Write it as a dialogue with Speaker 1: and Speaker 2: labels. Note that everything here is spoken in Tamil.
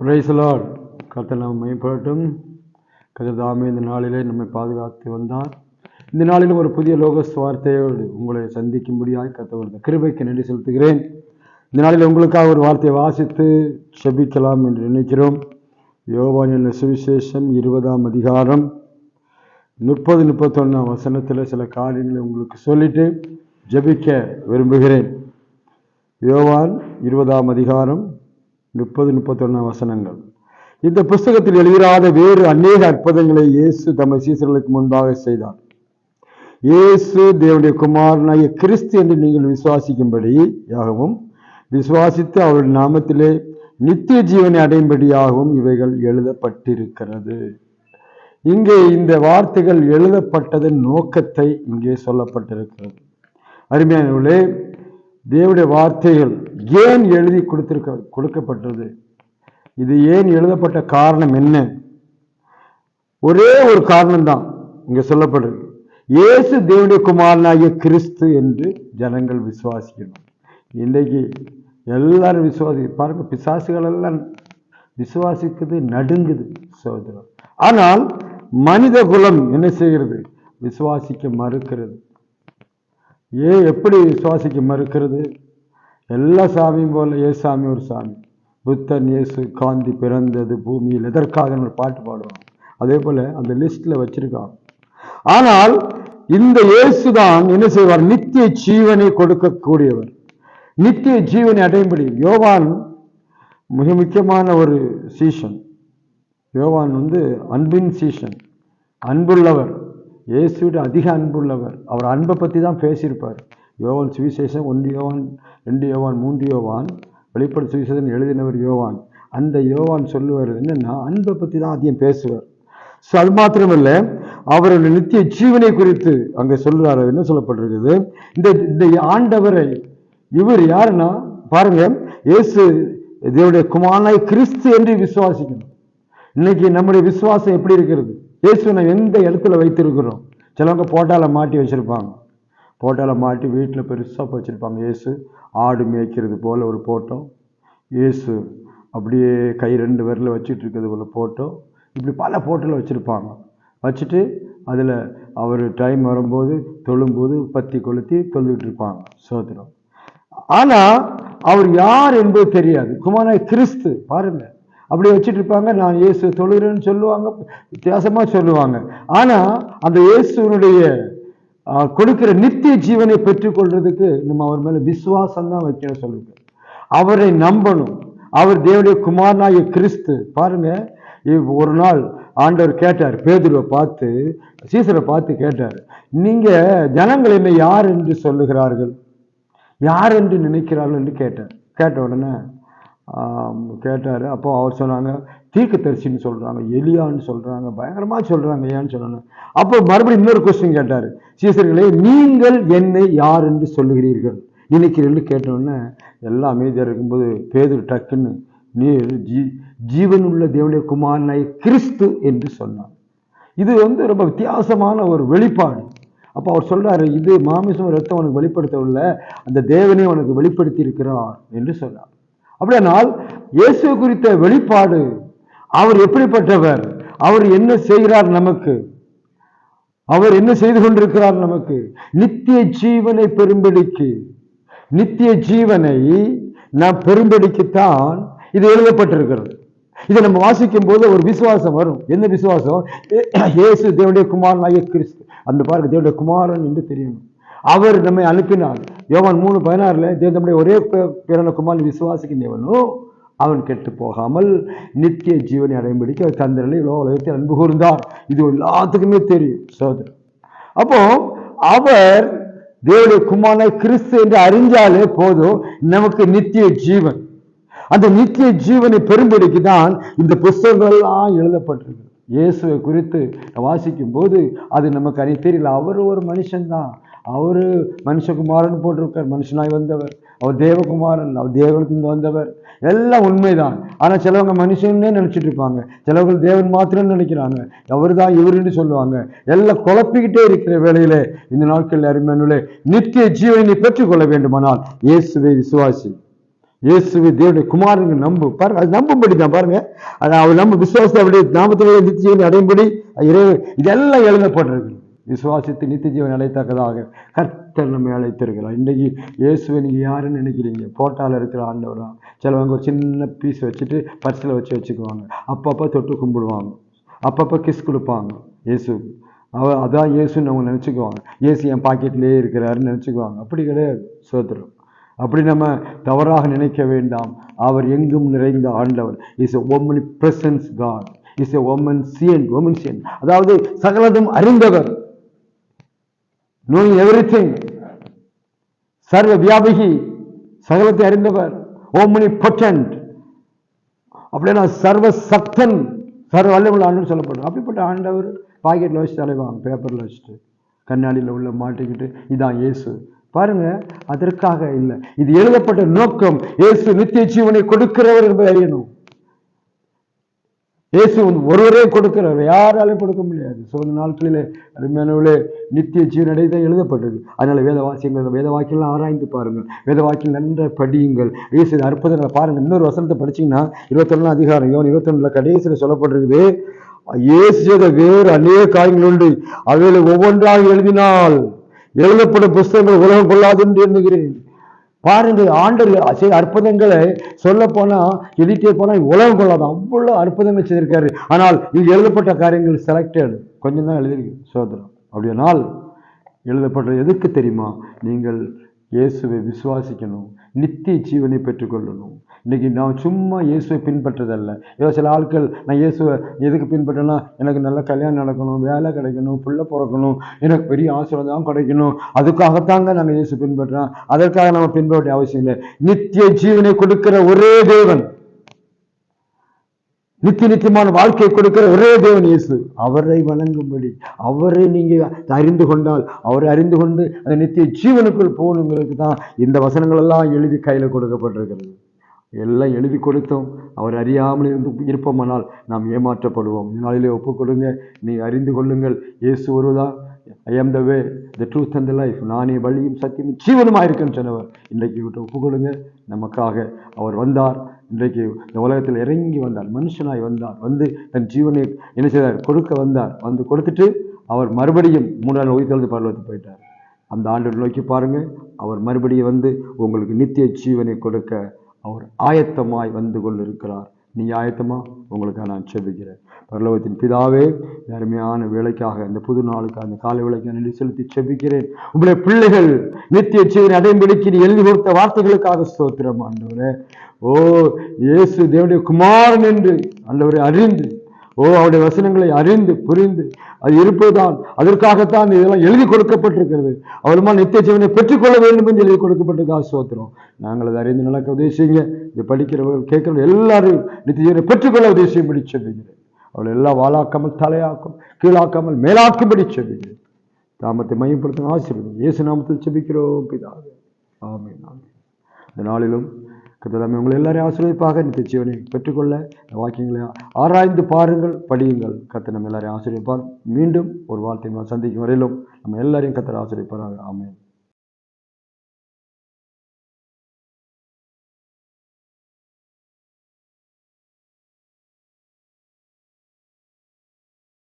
Speaker 1: பிரைசலால் கத்தை நாம் மேம்படட்டும் கதிர்தாமே இந்த நாளிலே நம்மை பாதுகாத்து வந்தார். இந்த நாளிலும் ஒரு புதிய லோக வார்த்தையோடு உங்களை சந்திக்கும்படியாய் கத்தவர்கள் கிருபைக்கு நன்றி செலுத்துகிறேன். இந்த நாளில் உங்களுக்காக ஒரு வார்த்தையை வாசித்து செபிக்கலாம் என்று நினைக்கிறோம். யோவான் சுவிசேஷம் இருபதாம் அதிகாரம் முப்பது முப்பத்தொன்னாம் வசனத்தில் சில காரியங்களை உங்களுக்கு சொல்லிட்டு ஜபிக்க விரும்புகிறேன். யோவான் இருபதாம் அதிகாரம் முப்பது முப்பத்தொன்னு வசனங்கள். இந்த புஸ்தகத்தில் எழுதிராத வேறு அநேக அற்புதங்களை இயேசு தமது சீசர்களுக்கு முன்பாக செய்தார். இயேசு தேவனுடைய குமாரனாகிய கிறிஸ்து என்று நீங்கள் விசுவாசிக்கும்படியாகவும் விசுவாசித்து அவருடைய நாமத்திலே நித்திய ஜீவனை அடையும்படியாகவும் இவைகள் எழுதப்பட்டிருக்கிறது. இங்கே இந்த வார்த்தைகள் எழுதப்பட்டதன் நோக்கத்தை இங்கே சொல்லப்பட்டிருக்கிறது. அருமையானவர்களே தேவடைய வார்த்தைகள் ஏன் எழுதி கொடுத்திருக்க கொடுக்கப்பட்டது? இது ஏன் எழுதப்பட்ட காரணம் என்ன? ஒரே ஒரு காரணம்தான் இங்க சொல்லப்படுறது இயேசு தேவனுடைய குமாரனாகிய கிறிஸ்து என்று ஜனங்கள் விசுவாசிக்கணும். இன்றைக்கு எல்லாரும் விசுவாசி பாருங்க பிசாசுகள் எல்லாம் விசுவாசிக்குது நடுங்குது சோதரம் ஆனால் மனித குலம் என்ன செய்கிறது? விசுவாசிக்க மறுக்கிறது. ஏன் எப்படி விசுவாசிக்க மறுக்கிறது? எல்லா சாமியும் போல ஏசாமி சாமி ஒரு சாமி. புத்தன் இயேசு காந்தி பிறந்தது பூமியில். எதற்காக ஒரு பாட்டு பாடுவோம் அதே போல அந்த லிஸ்ட்ல வச்சிருக்கான். ஆனால் இந்த இயேசு தான் என்ன செய்வார்? நித்திய ஜீவனை கொடுக்கக்கூடியவர். நித்திய ஜீவனை அடையும்படி யோவான் மிக முக்கியமான ஒரு சீசன் யோவான் வந்து அன்பின் சீசன் அன்புள்ளவர். இயேசுவிட அதிக அன்புள்ளவர். அவர் அன்பை பற்றி தான் பேசியிருப்பார். யோவான் சுவிசேஷம் ஒன்று யோவான் ரெண்டு யோவான் மூன்று யோவான். வெளிப்பட சுவிசேஷன் எழுதினவர் யோவான். அந்த யோவான் சொல்லுவார் என்னன்னா அன்பை பற்றி தான் அதிகம் பேசுவார். ஸோ அது மாத்திரமல்ல அவருடைய நித்திய ஜீவனை குறித்து அங்கே சொல்கிறார் என்ன சொல்லப்பட்டிருக்குது? இந்த இந்த ஆண்டவரை இவர் யாருன்னா பாருங்க இயேசு இதனுடைய குமாரனாய் கிறிஸ்து என்று விசுவாசிக்கணும். இன்னைக்கு நம்முடைய விசுவாசம் எப்படி இருக்கிறது? இயேசு நம்ம எந்த இடத்துல வைத்திருக்கிறோம்? சிலவங்க போட்டால மாட்டி வச்சிருப்பாங்க. போட்டால மாட்டி வீட்டில் பெருசாக வச்சுருப்பாங்க இயேசு ஆடு மேய்க்கிறது போல் ஒரு போட்டோ இயேசு அப்படியே கை ரெண்டு விரலில் வச்சுட்டு இருக்கிறது போல போட்டோ இப்படி பல ஃபோட்டோவில் வச்சுருப்பாங்க. வச்சுட்டு அதில் அவர் டைம் வரும்போது தொழும்போது பத்தி கொளுத்தி தொழுதுட்டு இருப்பாங்க. சோதனம் ஆனால் அவர் யார் என்பது தெரியாது. குமாரனாய் கிறிஸ்து. பாருங்கள் அப்படி வச்சுட்டு இருப்பாங்க. நான் இயேசு தொழுகிறேன்னு சொல்லுவாங்க. வித்தியாசமாக சொல்லுவாங்க. ஆனால் அந்த இயேசுனுடைய கொடுக்கிற நித்திய ஜீவனை பெற்றுக்கொள்றதுக்கு நம்ம அவர் மேலே விசுவாசம் தான் வைக்கணும் சொல்லுங்க அவரை நம்பணும். அவர் தேவனுடைய குமாரனாகிய கிறிஸ்து. பாருங்க ஒரு நாள் ஆண்டவர் கேட்டார் பேதுருவை பார்த்து சீசரை பார்த்து கேட்டார் நீங்க ஜனங்கள் என்னை யார் என்று சொல்லுகிறார்கள்? யார் என்று நினைக்கிறார்கள்? என்று கேட்டார். கேட்ட உடனே கேட்டார். அப்போ அவர் சொன்னாங்க தீர்க்க தரிசின்னு சொல்கிறாங்க எலியான்னு சொல்கிறாங்க பயங்கரமாக சொல்கிறாங்க ஏன்னு சொன்னாங்க அப்போ மறுபடியும் இன்னொரு கொஸ்டின் கேட்டார். சீசர்களே நீங்கள் என்னை யார் என்று சொல்லுகிறீர்கள்? நினைக்கிறீர்கள் கேட்டோன்னே எல்லா எல்லாம் அமைதியாக இருக்கும்போது பேதர் டக்குன்னு நீர் ஜீ ஜீவனுள்ள தேவனுடைய குமாரனாய் கிறிஸ்து என்று சொன்னார். இது வந்து ரொம்ப வித்தியாசமான ஒரு வெளிப்பாடு. அப்போ அவர் சொல்கிறாரு இது மாமிசம் ரத்தம் உனக்கு வெளிப்படுத்தவில்லை அந்த தேவனே உனக்கு வெளிப்படுத்தி இருக்கிறார் என்று சொன்னார். அப்படியானால் இயேசு குறித்த வெளிப்பாடு அவர் எப்படிப்பட்டவர்? அவர் என்ன செய்கிறார் நமக்கு? அவர் என்ன செய்து கொண்டிருக்கிறார் நமக்கு? நித்திய ஜீவனை பெரும்படிக்கு. நித்திய ஜீவனை நாம் பெரும்படிக்குத்தான் இது எழுதப்பட்டிருக்கிறது. இதை நம்ம வாசிக்கும் போது ஒரு விசுவாசம் வரும். என்ன விசுவாசம்? ஏசு இயேசு தேவனுடைய குமாரனாகிய கிறிஸ்து. அந்த பாருங்க தேவனுடைய குமாரன் என்று தெரியணும். அவர் நம்மை அனுப்பினார். யோவான் மூணு பதினாறில் தேவனுடைய ஒரே பே- பிறந்த குமாரன் விசுவாசிக்கின்றவனோ அவன் கெட்டு போகாமல் நித்திய ஜீவனை அடையும்படிக்கு அவர் தந்திரனை உலகத்தில் அன்பு கூர்ந்தார். இது எல்லாத்துக்குமே தெரியும் சோதரன் அப்போ அவர் தேவனுடைய குமாரனை கிறிஸ்து என்று அறிஞ்சாலே போதும் நமக்கு நித்திய ஜீவன். அந்த நித்திய ஜீவனை பெரும்படிக்கு தான் இந்த புஸ்தகங்கள்லாம் எழுதப்பட்டிருக்கு இயேசுவை குறித்து வாசிக்கும் போது அது நமக்கு அறிய தெரியல அவர் ஒரு மனுஷன்தான். அவர் மனுஷகுமாரன் போட்டிருக்கார் மனுஷனாய் வந்தவர். அவர் தேவகுமாரன் அவர் தேவனத்திலிருந்து வந்தவர். எல்லாம் உண்மைதான். ஆனால் சிலவங்க மனுஷன்னே நினச்சிட்டு இருப்பாங்க. சிலவர்கள் தேவன் மாத்திரம்னு நினைக்கிறாங்க. அவர் தான் இவருன்னு சொல்லுவாங்க. எல்லாம் குழப்பிக்கிட்டே இருக்கிற வேலையில் இந்த நாட்கள் அருமையானுள்ளே நித்திய ஜீவனை நீ பெற்றுக்கொள்ள வேண்டுமானால் இயேசுவை விசுவாசி. இயேசுவை தேவனுடைய குமாரன் நம்பு. பாருங்க அது நம்பும்படி தான் பாருங்க. அது அவர் நம்ம விசுவாசத்தை அப்படி நாமத்தினுடைய நித்திய அடையும்படி இறைவன் இதெல்லாம் எழுதப்பட்டிருக்கு. விசுவாசித்து நித்திய ஜீவன் அழைத்தக்கதாக கர்த்தர் நம்மை அழைத்திருக்கிறார். இன்றைக்கு இயேசுவை நீங்க யாருன்னு நினைக்கிறீங்க? போட்டால இருக்கிற ஆண்டவரா சிலவங்க ஒரு சின்ன பீஸ் வச்சுட்டு பர்ஸில் வச்சு வச்சுக்குவாங்க. அப்பப்போ தொட்டு கும்பிடுவாங்க. அப்பப்போ கிஸ் கொடுப்பாங்க. இயேசுக்கு அவ அதான் இயேசுன்னு அவங்க நினச்சிக்குவாங்க. இயேசு என் பாக்கெட்லேயே இருக்கிறாருன்னு நினச்சிக்குவாங்க. அப்படி கிடையாது சோத்திரம். அப்படி நம்ம தவறாக நினைக்க வேண்டாம். அவர் எங்கும் நிறைந்த ஆண்டவர். Is a omnipresence God is a omniscient omniscient அதாவது சகலதும் அறிந்தவர். நோய் எவ்ரி திங் சர்வ வியாபகி சகலத்தை அறிந்தவர் ஓமனி பொட்டன்ட் அப்படின்னா சர்வ சக்தன் சர்வ வல்லமுள்ள ஆண்டு சொல்லப்படுறோம் அப்படிப்பட்ட ஆண்டவர் பாக்கெட்டில் வச்சு தலைவாங்க பேப்பரில் வச்சுட்டு கண்ணாடியில் உள்ள மாட்டிக்கிட்டு இதான் இயேசு பாருங்க அதற்காக இல்லை இது எழுதப்பட்ட நோக்கம் இயேசு நித்திய ஜீவனை கொடுக்கிறவர் என்பதை அறியணும் இயேசு ஒருவரே கொடுக்கிறார் யாராலும் கொடுக்க முடியாது. சோழ நாட்களிலே அருமையானவர்களே நித்திய ஜீவனடை தான் எழுதப்பட்டது அதனால் வேத வாசியங்கள் வேத வாக்கியெல்லாம் ஆராய்ந்து பாருங்கள். வேத வாக்கியம் நன்ற படியுங்கள். இயேசு அற்புதங்களை பாருங்கள். இன்னொரு வசனத்தை படிச்சிங்கன்னா இருபத்தொன்னு அதிகாரம் யோன் இருபத்தொன்னில் கடைசியில் சொல்லப்பட்டிருக்குது. இயேசு செய்த வேறு அநேக காரியங்கள் உண்டு. அவைகளை ஒவ்வொன்றாக எழுதினால் எழுதப்படும் புஸ்தகங்கள் உலகம் கொள்ளாது என்று எண்ணுகிறேன். பாருங்க ஆண்டவர் அசை அற்புதங்களை சொல்ல போனா எழுதிட்டே போனா உலகம் கொள்ளாது அவ்வளவு அற்புதங்கள் செய்திருக்காரு ஆனால் இது எழுதப்பட்ட காரியங்கள் செலக்டட் கொஞ்சம் தான் எழுதியிருக்கு சோதரம் அப்படியானால் எழுதப்பட்டது எதுக்கு தெரியுமா? நீங்கள் இயேசுவை விசுவாசிக்கணும் நித்திய ஜீவனை பெற்றுக்கொள்ளணும். இன்னைக்கு நான் சும்மா இயேசுவை பின்பற்றதல்ல. ஏதோ சில ஆட்கள் நான் இயேசுவை எதுக்கு பின்பற்றேன்னா எனக்கு நல்ல கல்யாணம் நடக்கணும் வேலை கிடைக்கணும் பிள்ளை பிறக்கணும் எனக்கு பெரிய ஆசீர்வாதம் கிடைக்கணும். அதுக்காகத்தாங்க நாங்கள் இயேசு பின்பற்றுறோம் அதற்காக நம்ம பின்பற்ற அவசியம் இல்லை. நித்திய ஜீவனை கொடுக்கிற ஒரே தேவன் நித்திய நித்தியமான வாழ்க்கையை கொடுக்கிற ஒரே தேவன் இயேசு. அவரை வணங்கும்படி அவரை நீங்கள் அறிந்து கொண்டால் அவரை அறிந்து கொண்டு அந்த நித்திய ஜீவனுக்குள் போகணுங்களுக்கு தான் இந்த வசனங்கள் எல்லாம் எழுதி கையில் கொடுக்கப்பட்டிருக்கிறது. எல்லாம் எழுதி கொடுத்தோம் அவர் அறியாமல் இருந்து இருப்போமானால் நாம் ஏமாற்றப்படுவோம். நாளிலே ஒப்புக் கொடுங்க நீ அறிந்து கொள்ளுங்கள். இயேசு ஒருதான் I am the way the truth and the life நானே வழியும் சத்தியமும் ஜீவனுமாக இருக்கேன்னு சொன்னவர். இன்றைக்கு விட்டு ஒப்புக்கொள்ளுங்க. கொடுங்க நமக்காக அவர் வந்தார். இன்றைக்கு இந்த உலகத்தில் இறங்கி வந்தார். மனுஷனாய் வந்தார். வந்து தன் ஜீவனை என்ன செய்தார்? கொடுக்க வந்தார். வந்து கொடுத்துட்டு அவர் மறுபடியும் மூன்றாள் உயிர்த்தெழுந்து பரவத்து போயிட்டார். அந்த ஆண்டு நோக்கி பாருங்கள் அவர் மறுபடியும் வந்து உங்களுக்கு நித்திய ஜீவனை கொடுக்க அவர் ஆயத்தமாய் வந்து கொண்டிருக்கிறார். நீ ஆயத்தமா உங்களுக்காக நான் செபிக்கிறேன். பரலோகத்தின் பிதாவே அருமையான வேலைக்காக இந்த புது நாளுக்கு அந்த காலை வேலைக்கு நன்றி செலுத்தி செபிக்கிறேன். உங்களுடைய பிள்ளைகள் நித்திய ஜீவனை அடைம்பிடிக்கு நீ எழுதி கொடுத்த வார்த்தைகளுக்காக ஸ்தோத்திரம் ஆண்டவரே. ஓ இயேசு தேவனுடைய குமாரன் என்று ஆண்டவரை அறிந்து ஓ அவருடைய வசனங்களை அறிந்து புரிந்து அது இருப்பதுதான். அதற்காகத்தான் இதெல்லாம் எழுதி கொடுக்கப்பட்டிருக்கிறது. அவருமா நித்திய ஜீவனை பெற்றுக்கொள்ள வேண்டும் என்று எழுதி கொடுக்கப்பட்டிருக்கா சோத்திரம் நாங்கள் அதை அறிந்து நடக்க உதவி செய்யுங்க இது படிக்கிறவர்கள் கேட்கிறவர்கள் எல்லாரும் நித்திய ஜீவனை பெற்றுக்கொள்ள உதவி செய்யும்படி செல்லுகிறேன். அவளை எல்லாம் வாழாக்காமல் தலையாக்கும் கீழாக்காமல் மேலாக்கும்படி செல்லுகிறேன். தாமத்தை மையப்படுத்த ஆசிரியர் இயேசு நாமத்தில் செபிக்கிறோம் பிதாவே. ஆமே ஆமென். இந்த நாளிலும் கத்தலாமே உங்களை எல்லாரையும் ஆசீர்வதிப்பாக நித்திய ஜீவனை பெற்றுக்கொள்ள வாக்கியங்களை ஆராய்ந்து பாருங்கள் படியுங்கள். கத்தை நம்ம எல்லாரையும் ஆசீர்வதிப்பார். மீண்டும் ஒரு வார்த்தை சந்திக்கும் வரையிலும் நம்ம எல்லாரையும் கத்தரை ஆசீர்வதிப்பாராக. ஆமென்.